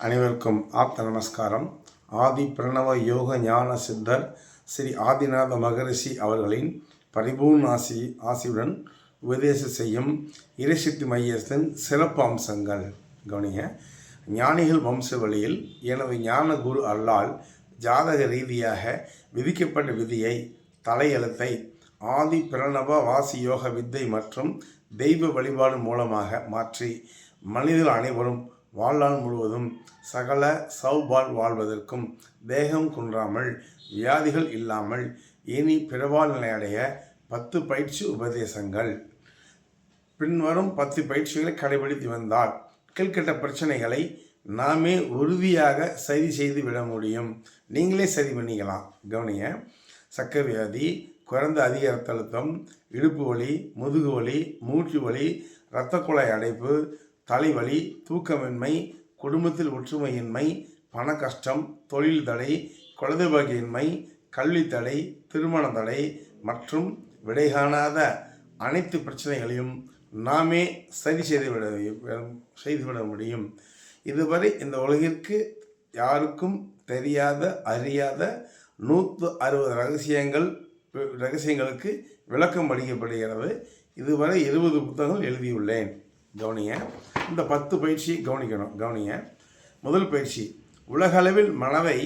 அனைவருக்கும் ஆப்த நமஸ்காரம். ஆதி பிரணவ யோக ஞான சித்தர் ஸ்ரீ ஆதிநாத மகரிஷி அவர்களின் பரிபூர்ண ஆசி ஆசியுடன் உபதேசம் செய்யும் இறைசக்தி மையத்தின் சிறப்பு அம்சங்கள். கவனிங்க. ஞானிகள் வம்ச வழியில் எனது ஞான குரு அல்லால் ஜாதக ரீதியாக விதிக்கப்பட்ட விதியை தலையெழுத்தை ஆதி பிரணவ வாசி யோக வித்தை மற்றும் தெய்வ வழிபாடு மூலமாக மாற்றி மனிதர் அனைவரும் வாழ்நாள் முழுவதும் சகல சௌபால் வாழ்வதற்கும் தேகம் குன்றாமல் வியாதிகள் இல்லாமல் இனி பிறவால் நிலை அடைய பத்து பயிற்சி உபதேசங்கள். பின்வரும் பத்து பயிற்சிகளை கடைபிடித்து வந்தால் கீழ்கட்ட பிரச்சனைகளை நாமே உறுதியாக சரி செய்து விட முடியும். நீங்களே சரி பண்ணிக்கலாம். கவனிய சக்கர வியாதி குறைந்த அதிக ரத்த அழுத்தம் இடுப்பு வலி முதுகு வலி மூச்சு வலி இரத்த குழாய் அடைப்பு தலைவலி தூக்கமின்மை குடும்பத்தில் ஒற்றுமையின்மை பண கஷ்டம் தொழில் தடை குழந்தை கல்வி தடை திருமண தடை மற்றும் விடை காணாத அனைத்து பிரச்சனைகளையும் நாமே சரி செய்துவிட செய்துவிட முடியும் இதுவரை இந்த உலகிற்கு யாருக்கும் தெரியாத அறியாத நூற்று அறுபது ரகசியங்கள் ரகசியங்களுக்கு விளக்கம் அளிக்கப்படுகிறது. இதுவரை இருபது புத்தகங்கள் எழுதியுள்ளேன். கவனிங்க இந்த பத்து பயிற்சி கவனிக்கணும் கவனிங்க. முதல் பயிற்சி உலகளவில் மனதை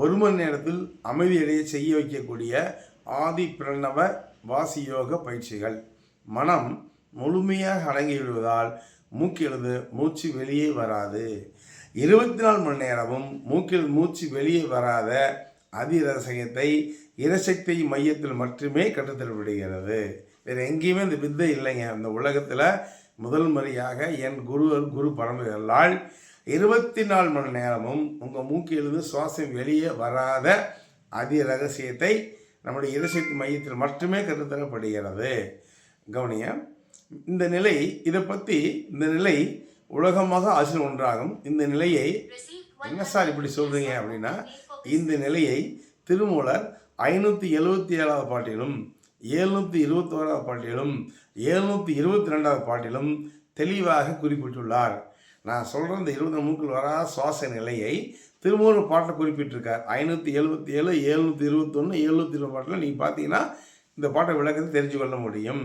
ஒரு மணி நேரத்தில் அமைதியடைய செய்ய வைக்கக்கூடிய ஆதி பிரணவ வாசி யோக பயிற்சிகள். மனம் முழுமையாக அடங்கிவிடுவதால் மூக்கிலிருந்து மூச்சு வெளியே வராது. இருபத்தி நாலு மணி நேரமும் மூக்கில் மூச்சு வெளியே வராத அதிரசகத்தை இரசக்தி மையத்தில் மட்டுமே கட்டுத்தரப்படுகிறது வேறு எங்கேயுமே இந்த வித்தை இல்லைங்க. இந்த உலகத்தில் முதல் முறையாக என் குரு குரு பரம்பரைகளால் இருபத்தி நாலு மணி நேரமும் உங்கள் மூக்கிலிருந்து சுவாசம் வெளியே வராத அதி ரகசியத்தை நம்முடைய இரசக்தி மையத்தில் மட்டுமே கற்றுத்தரப்படுகிறது கவனிய இந்த நிலை இதை பற்றி இந்த நிலை உலகமாக ஆசிரியர் ஒன்றாகும். இந்த நிலையை என்ன சார் இப்படி சொல்கிறீங்க அப்படின்னா இந்த நிலையை திருமூலர் ஐநூற்றி எழுபத்தி ஏழாவது பாட்டிலும் எழுநூற்றி இருபத்தோராவது பாட்டிலும் எழுநூற்றி இருபத்தி ரெண்டாவது பாட்டிலும் தெளிவாக குறிப்பிட்டுள்ளார். நான் சொல்கிற இந்த இருபத்தி மூக்கில் வரா சுவாச நிலையை திருமூர் பாட்டில் குறிப்பிட்டிருக்கார். ஐநூற்றி எழுபத்தி ஏழு எழுநூற்றி இருபத்தொன்று எழுநூற்றி இருபது பாட்டில் நீங்கள் பார்த்தீங்கன்னா இந்த பாட்டை விளக்கத்தை தெரிஞ்சு கொள்ள முடியும்.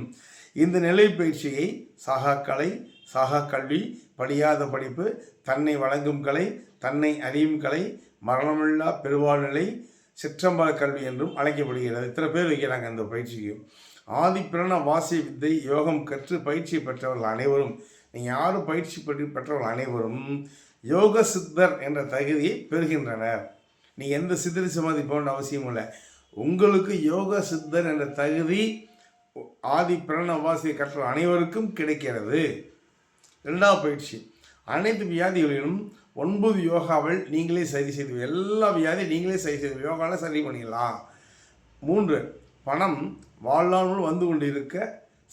இந்த நிலை பயிற்சியை சாகா கலை சாகா கல்வி படியாத படிப்பு தன்னை வழங்கும் கலை தன்னை அறியும் கலை மரணமில்லா பெருவாழ்நிலை சிற்றம்பல கல்வி என்றும் அழைக்கப்படுகிறது. இத்தனை பேர் வைக்கிறாங்க அந்த பயிற்சிக்கு. ஆதி வாசிய வித்தை யோகம் கற்று பயிற்சி பெற்றவர்கள் அனைவரும் நீங்கள் யாரும் பயிற்சி பெற்று பெற்றவர்கள் அனைவரும் யோக சித்தர் என்ற தகுதியை பெறுகின்றனர். நீங்கள் எந்த சித்தரி சமாதி போன்ற அவசியம் இல்லை. உங்களுக்கு யோக சித்தர் என்ற தகுதி ஆதி பிரணவாசியை கற்ற அனைவருக்கும் கிடைக்கிறது. ரெண்டாவது பயிற்சி அனைத்து வியாதிகளிலும் ஒன்பது யோகாவில் நீங்களே சரி செய்து எல்லா வியாதியும் நீங்களே சரி செய்து யோகாவில் சரி பண்ணிடலாம். மூன்று பணம் வாழ்நாள் வந்து கொண்டிருக்க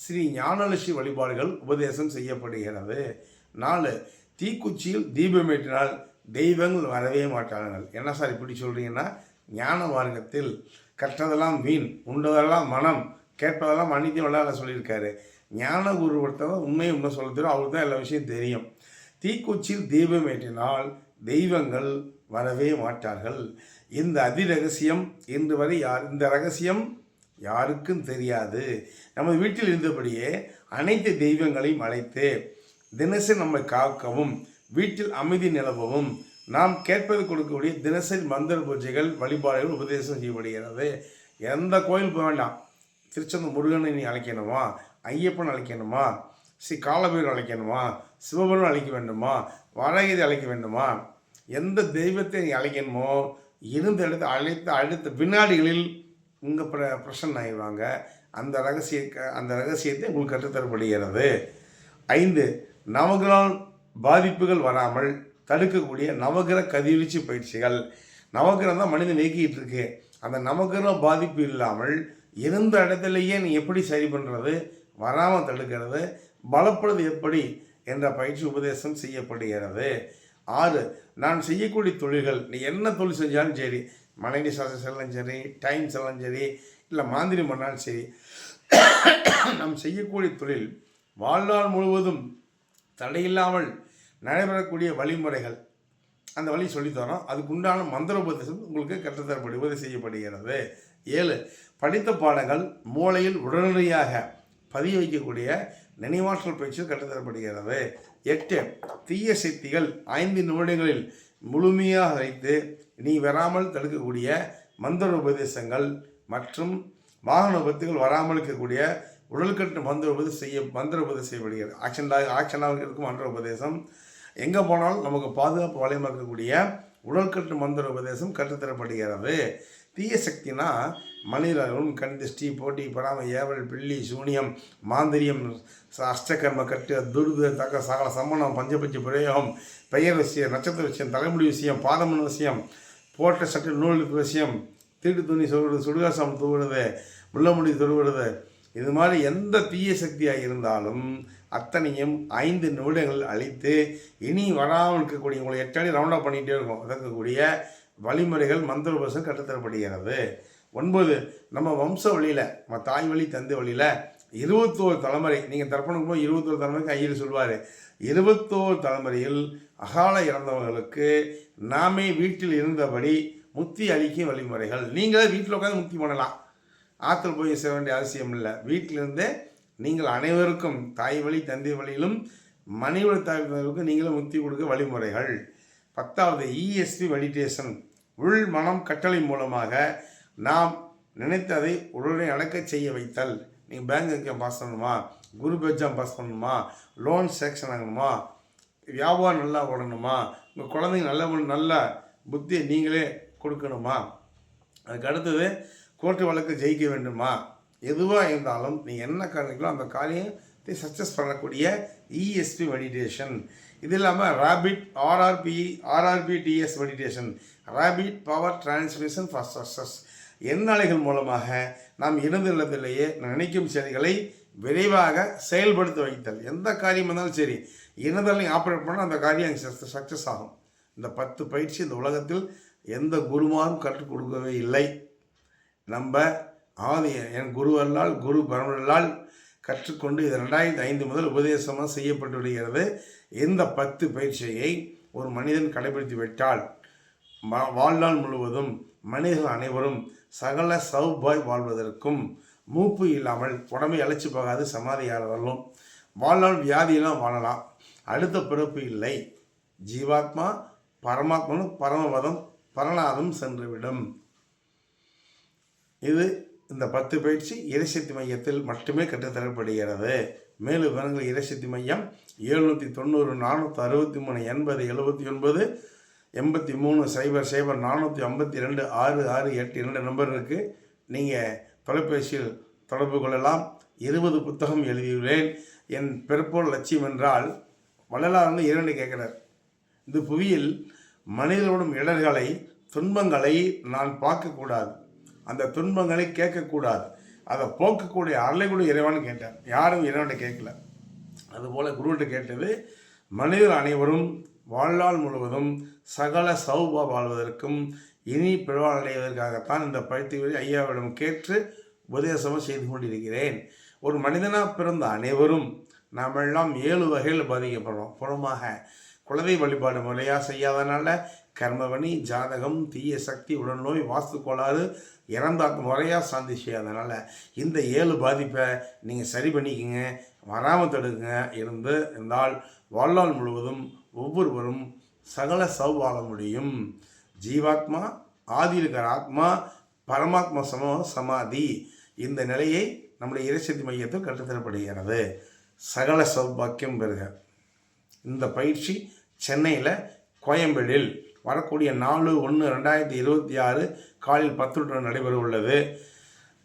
ஸ்ரீ ஞானலட்சுமி வழிபாடுகள் உபதேசம் செய்யப்படுகிறது. நாலு தீக்குச்சியில் தீபமேற்றினால் தெய்வங்கள் வரவே மாட்டார்கள். என்ன சார் இப்படி சொல்கிறீங்கன்னா ஞான மார்க்கத்தில் கற்றதெல்லாம் வீண் உண்டதெல்லாம் மனம் கேட்பதெல்லாம் மன்னித்து விளையாட சொல்லியிருக்காரு. ஞான குரு ஒருத்தர் உண்மையை உண்மை சொல்ல தெரியும் அவருக்கு தான் எல்லா விஷயம் தெரியும். தீக்குச்சியில் தீபம் ஏற்றினால் தெய்வங்கள் வரவே மாட்டார்கள். இந்த அதிரகசியம் இன்று வரை யார் இந்த ரகசியம் யாருக்கும் தெரியாது. நமது வீட்டில் இருந்தபடியே அனைத்து தெய்வங்களையும் அழைத்து தினசரி நம்மை காக்கவும் வீட்டில் அமைதி நிலவவும் நாம் கேட்பது கொடுக்கக்கூடிய தினசரி மந்திர பூஜைகள் வழிபாடுகள் உபதேசம் செய்யப்படுகிறது. எந்த கோயில் போக வேண்டாம். திருச்செந்தூர் முருகனை நீ அழைக்கணுமா? ஐயப்பன் அழைக்கணுமா? ஸ்ரீ காலபைரவர் அழைக்கணுமா சிவபெரும் அழைக்க வேண்டுமா? வராகிரி அழைக்க வேண்டுமா? எந்த தெய்வத்தை நீ அழைக்கணுமோ இருந்த இடத்தை அழைத்த அடுத்த வினாடிகளில் உங்கள் பிர பிரசன்ன ஆயிடுவாங்க. அந்த ரகசிய அந்த ரகசியத்தை உங்களுக்கு கற்றுத்தரப்படுகிறது. ஐந்து நவகிரகம் பாதிப்புகள் வராமல் தடுக்கக்கூடிய நவகிரக கதிர்வீச்சு பயிற்சிகள். நவகிரம் தான் மனிதன் இயக்கிட்டு இருக்கு. அந்த நவகிரம் பாதிப்பு இல்லாமல் இருந்த இடத்துலையே நீ எப்படி சரி பண்ணுறது வராமல் தடுக்கிறது. பலப்படுவது எப்படி என்ற பயிற்சி உபதேசம் செய்யப்படுகிறது. ஆறு நான் செய்யக்கூடிய தொழில்கள் நீ என்ன தொழில் செஞ்சாலும் சரி மனைவி சாசம் செல்லும் சரி டைம் செல்லும் சரி இல்லை மாந்திரி பண்ணாலும் சரி நாம் செய்யக்கூடிய தொழில் வாழ்நாள் முழுவதும் தடையில்லாமல் நடைபெறக்கூடிய வழிமுறைகள். அந்த வழி சொல்லித்தரோம் அதுக்கு உண்டான மந்திர உபதேசம் உங்களுக்கு கற்றுத்தரப்படி உபதி செய்யப்படுகிறது. ஏழு படித்த பாடங்கள் மூளையில் உடனடியாக பதிய வைக்கக்கூடிய நினைவாற்றல் பயிற்சியில் கற்றுத்தரப்படுகிறது எட்டு தீய சக்திகள் ஐந்து நிமிடங்களில் முழுமையாக வைத்து நீ வராமல் தடுக்கக்கூடிய மந்திர உபதேசங்கள் மற்றும் வாகன விபத்துகள் வராமல் இருக்கக்கூடிய உடல்கட்டு மந்திர உபதேசம் செய்ய மந்திர உபதேசம் செய்யப்படுகிறது. ஆக்ஷனாக ஆக்ஷனாக இருக்கும் மந்திர உபதேசம். எங்கே போனாலும் நமக்கு பாதுகாப்பு வளையமாக இருக்கக்கூடிய உடல்கட்டு மந்திர உபதேசம் கற்றுத்தரப்படுகிறது தீய சக்தினா மனிதர்களும் கண் திருஷ்டி போட்டி படாமல் ஏவல் பில்லி சூனியம் மாந்திரியம் அஷ்டகர்ம கட்டு துர்து தக சகல சம்மணம் பஞ்சபட்ச பிரயோகம் பெயர் விஷயம் நட்சத்திர விஷயம் தலைமுடி விஷயம் பாதமன் விஷயம் போட்ட சட்டு நூல் விஷயம் தீட்டு துணி சொல்வது சுடுகாசம் தூவுறது முள்ளமுடி துருவுறது இது மாதிரி எந்த தீய சக்தியாக இருந்தாலும் அத்தனையும் ஐந்து நிமிடங்கள் அழித்து இனி வராமல் இருக்கக்கூடிய உங்களை எட்டாடி ரவுண்டாக பண்ணிகிட்டே இருக்கும். இருக்கக்கூடிய வழிமுறைகள் மந்திர உபதேசம் கற்றுத்தரப்படுகிறது ஒன்பது நம்ம வம்ச வழியில் நம்ம தாய் வழி தந்தை வழியில் இருபத்தோரு தலைமுறை நீங்கள் தர்ப்பணம் போது இருபத்தோரு தலைமுறைக்கு ஐயர் சொல்வார் இருபத்தோரு தலைமுறையில் அகால இறந்தவர்களுக்கு நாமே வீட்டில் இருந்தபடி முத்தி அளிக்கும் வழிமுறைகள். நீங்களே வீட்டில் உட்காந்து முக்தி பண்ணலாம். ஆற்றுல போய் சேர வேண்டிய அவசியம் இல்லை. வீட்டிலிருந்தே நீங்கள் அனைவருக்கும் தாய் வழி தந்தை வழியிலும் மனைவி தாய்வர்களுக்கும் நீங்களும் முக்தி கொடுக்க வழிமுறைகள். பத்தாவது இஎஸ்பி மெடிடேஷன் உள் மனம் கட்டளை மூலமாக நாம் நினைத்ததை உடனே நடக்க செய்ய வைத்தல். நீங்கள் பேங்க் எக்ஸாம் பாஸ் பண்ணணுமா? குரூப் எக்ஸாம் பாஸ் பண்ணணுமா? லோன் செக்ஷன் ஆகணுமா? வியாபாரம் நல்லா ஓடணுமா? உங்கள் குழந்தைங்க நல்ல நல்ல புத்தியை நீங்களே கொடுக்கணுமா? அதுக்கு அடுத்தது கோர்ட்டு வழக்கு ஜெயிக்க வேண்டுமா? எதுவாக இருந்தாலும் நீங்கள் என்ன காரணங்களோ அந்த காரியத்தை சக்ஸஸ் பண்ணக்கூடிய இஎஸ்பி மெடிடேஷன் இது இல்லாமல் rapid RRB RRB TS meditation rapid power transmission for success எண்ணலைகள் மூலமாக நாம் இருந்த இடத்திலேயே நினைக்கும் செயல்களை விரைவாக செயல்படுத்த வைத்தல். எந்த காரியம் இருந்தாலும் சரி இருந்தலையும் ஆப்ரேட் பண்ணால் அந்த காரியம் சக்ஸஸ் ஆகும். இந்த பத்து பயிற்சி இந்த உலகத்தில் எந்த குருமாரும் கற்றுக் கொடுக்கவே இல்லை. நம்ம ஆதி என் குருவல்லால் குரு பரமலால் கற்றுக்கொண்டு இது ரெண்டாயிரத்தி ஐந்து முதல் உபதேசமாக செய்யப்பட்டு வருகிறது. இந்த பத்து பயிற்சியை ஒரு மனிதன் கடைபிடித்து விட்டால் வாழ்நாள் முழுவதும் மனிதர்கள் அனைவரும் சகல சௌபாய் வாழ்வதற்கும் மூப்பு இல்லாமல் உடம்பை அழைச்சி போகாது சமாதியாளர்களும் வாழ்நாள் வியாதியெல்லாம் வாழலாம். அடுத்த பிறப்பு இல்லை. ஜீவாத்மா பரமாத்மனும் பரமபதம் பரநாதம் சென்றுவிடும். இது இந்த பத்து பயிற்சி இறைசக்தி மையத்தில் மட்டுமே கற்றுத்தரப்படுகிறது. மேலும் விவரங்கள் இறைசக்தி மையம் எழுநூற்றி தொண்ணூறு நானூற்றி அறுபத்தி மூணு எண்பது எழுபத்தி ஒன்பது எண்பத்தி மூணு சைபர் சைபர் நானூற்றி ஐம்பத்தி ரெண்டு ஆறு ஆறு எட்டு இரண்டு நம்பர் இருக்குது நீங்கள் தொலைபேசியில் தொடர்பு கொள்ளலாம். இருபது புத்தகம் எழுதியுள்ளேன். என் பிறப்போல் லட்சியம் என்றால் வள்ளலார் வந்து இரண்டு கேட்குறார். இந்த புவியில் மனிதனோடும் இடர்களை துன்பங்களை நான் பார்க்கக்கூடாது. அந்த துன்பங்களை கேட்கக்கூடாது. அதை போக்கக்கூடிய அருளைக்குடி இறைவான்னு கேட்டார். யாரும் இறைவனை கேட்கல. அதுபோல் குருவிட்ட கேட்டது மனிதர் அனைவரும் வாழ்நாள் முழுவதும் சகல சௌபா வாழ்வதற்கும் இனி பிறவாழ்வதற்காகத்தான் இந்த பயிற்சி ஐயாவிடம் கேட்டு உபதேசமாக செய்து கொண்டிருக்கிறேன். ஒரு மனிதனாக பிறந்த அனைவரும் நாமெல்லாம் ஏழு வகையில் பாதிக்கப்படுறோம். புறமாக குழந்தை வழிபாடு முறையாக செய்யாதனால கர்மவனி ஜாதகம் தீய சக்தி உடல்நோய் வாஸ்து கோளாறு இறந்தாக்கு முறையாக சாந்தி செய்யாதனால இந்த ஏழு பாதிப்பை நீங்கள் சரி பண்ணிக்கங்க வராமல் தடுங்க இருந்து இருந்தால் வாழ்நாள் முழுவதும் ஒவ்வொருவரும் சகல சௌவாழ முடியும் ஜீவாத்மா ஆதி இருக்கிற ஆத்மா பரமாத்மா சம சமாதி இந்த நிலையை நம்முடைய இறைசக்தி மையத்தில் கற்றுத்தரப்படுகிறது சகல சௌபாக்கியம் பெறுக. இந்த பயிற்சி சென்னையில் கோயம்பேடில் வரக்கூடிய நாலு ஒன்று ரெண்டாயிரத்தி இருபத்தி ஆறு காலையில் பத்து நடைபெற உள்ளது.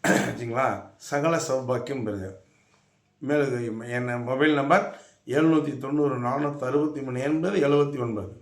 சரிங்களா? சகல சௌபாக்கியம் பெறுக. மேலும் என் மொபைல் நம்பர் எழுநூற்றி தொண்ணூறு நானூற்றி அறுபத்தி மூணு எண்பது எழுபத்தி ஒன்பது.